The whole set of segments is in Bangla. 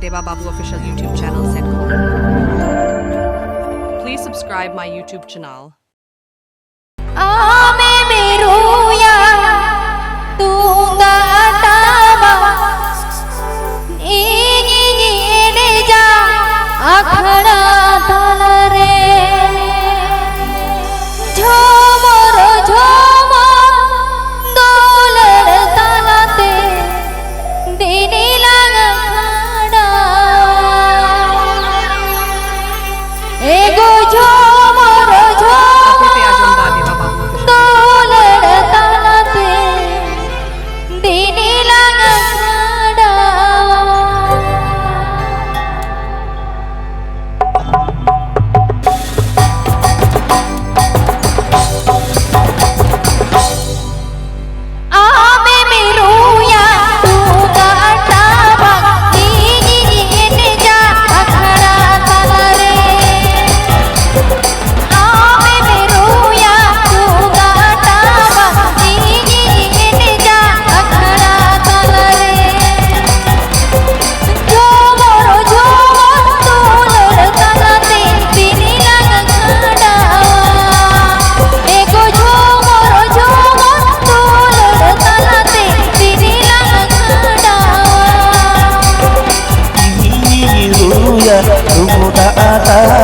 Deva Babu official YouTube channel Please subscribe my YouTube channel. Ah!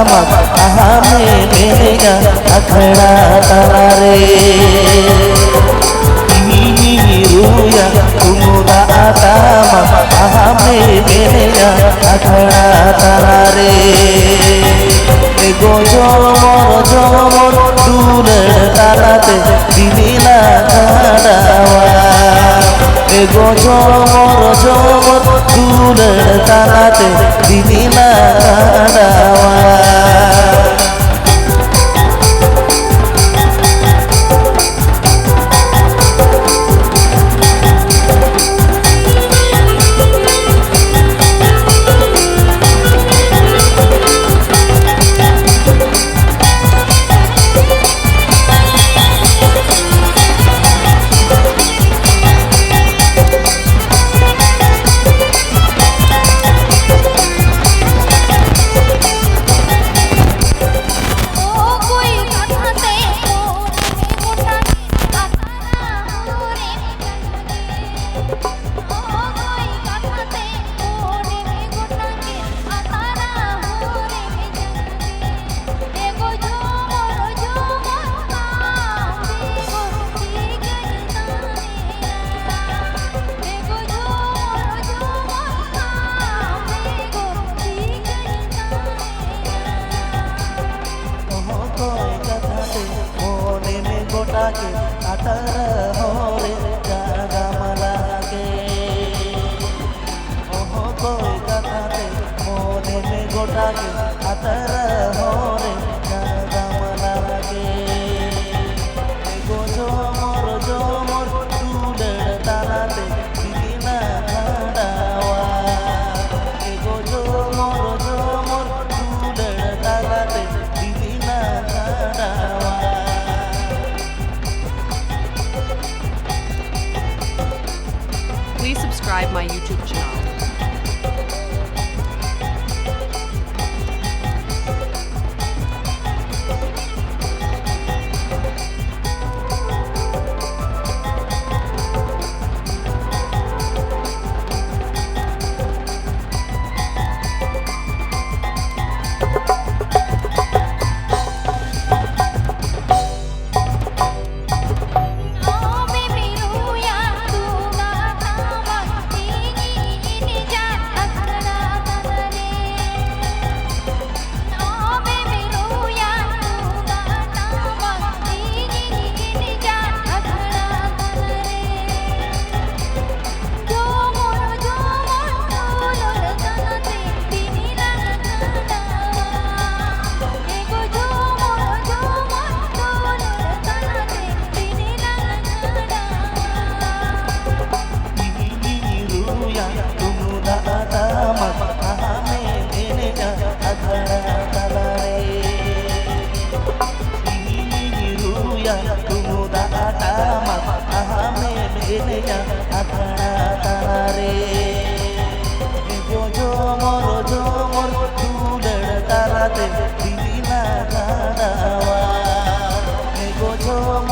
तमा कहा में मिलेगा अखड़ा तारा रे रूया तुमुदा आतामा कहा में मिलेगा अखड़ा तारा জমর দূরের তারাতে দিদিলা খাড়াওয়া এ জমর দূরের তারাতে লাগে আতার হরে জাগামালাগে অহ কই কথাতে মনে গোটাগে আতার হরে my YouTube channel.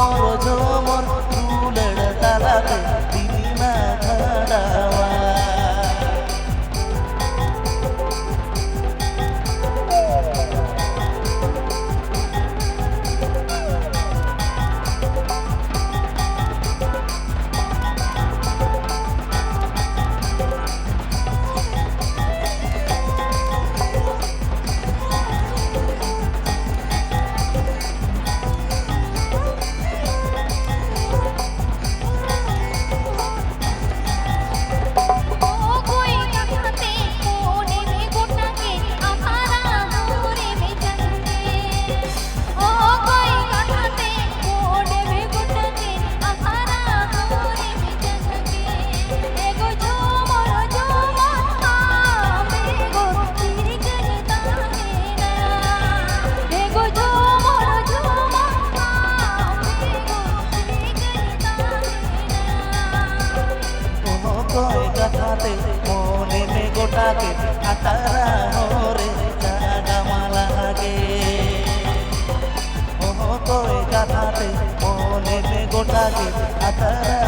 আমার ঝুমর গোটাকে আতারা হরে জাগামা লাগে ও কই গাথাতে মনে গোটাকে আতারা